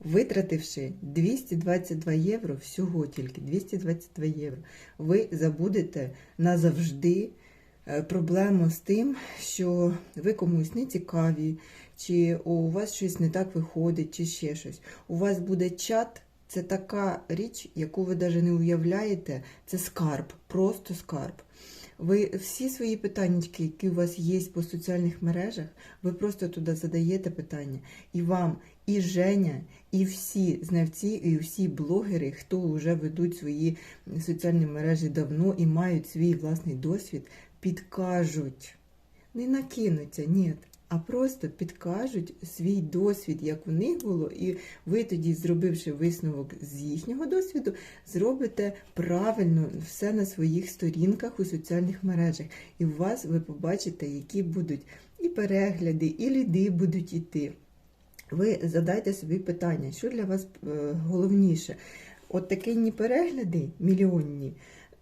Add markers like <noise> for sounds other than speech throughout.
Витративши 222 євро, всього тільки 222 євро, ви забудете назавжди е, проблему з тим, що ви комусь не цікаві, чи у вас щось не так виходить, чи ще щось. У вас буде чат. Це така річ, яку ви навіть не уявляєте. Це скарб, просто скарб. Ви всі свої питання, які у вас є по соціальних мережах, ви просто туди задаєте питання. І вам, і Женя, і всі знавці, і всі блогери, хто вже ведуть свої соціальні мережі давно і мають свій власний досвід, підкажуть. Не накинуться, ні. А просто підкажуть свій досвід, як у них було, і ви тоді, зробивши висновок з їхнього досвіду, зробите правильно все на своїх сторінках у соціальних мережах. І у вас ви побачите, які будуть і перегляди, і ліди будуть іти. Ви задайте собі питання, що для вас е, головніше? От такі перегляди мільйонні.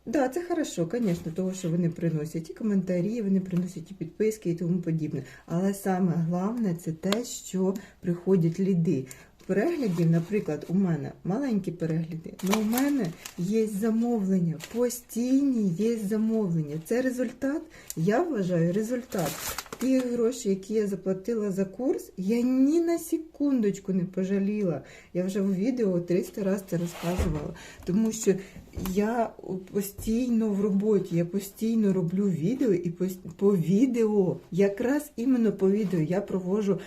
Да, це хорошо, звісно, того, що вони приносять і коментарі, вони приносять і підписки і тому подібне. Але саме головне це те, що приходять ліди. Переглядів, наприклад, у мене маленькі перегляди, але у мене є замовлення, постійні є замовлення. Це результат, я вважаю, результат. Ті гроші, які я заплатила за курс, я ні на секундочку не пожаліла. Я вже в відео 300 разів це розказувала. Тому що я постійно в роботі, я постійно роблю відео і по, відео, якраз іменно по відео я проводжу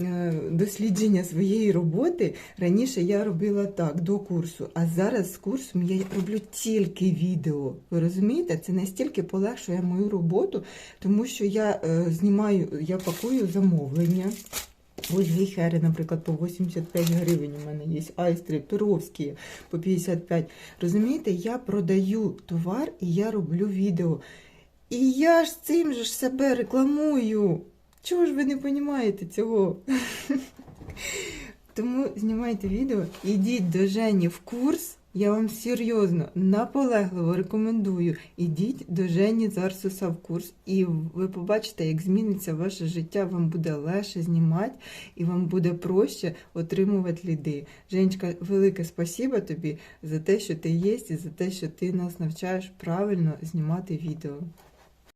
е, дослідження своєї роботи. Раніше я робила так до курсу, а зараз з курсом я роблю тільки відео. Ви розумієте? Це настільки полегшує мою роботу, тому що я е, знімаю, я пакую замовлення. Ось віхери, наприклад, по 85 гривень у мене є айстри, перовські по 55. Розумієте, я продаю товар і я роблю відео. І я ж цим же ж себе рекламую. Чого ж ви не розумієте цього? <laughs> Тому знімайте відео, ідіть до Жені в курс. Я вам серйозно, наполегливо рекомендую. Ідіть до Жені Зарсуса в курс, і ви побачите, як зміниться ваше життя. Вам буде легше знімати, і вам буде проще отримувати ліди. Женечка, велике спасіба тобі за те, що ти є, і за те, що ти нас навчаєш правильно знімати відео.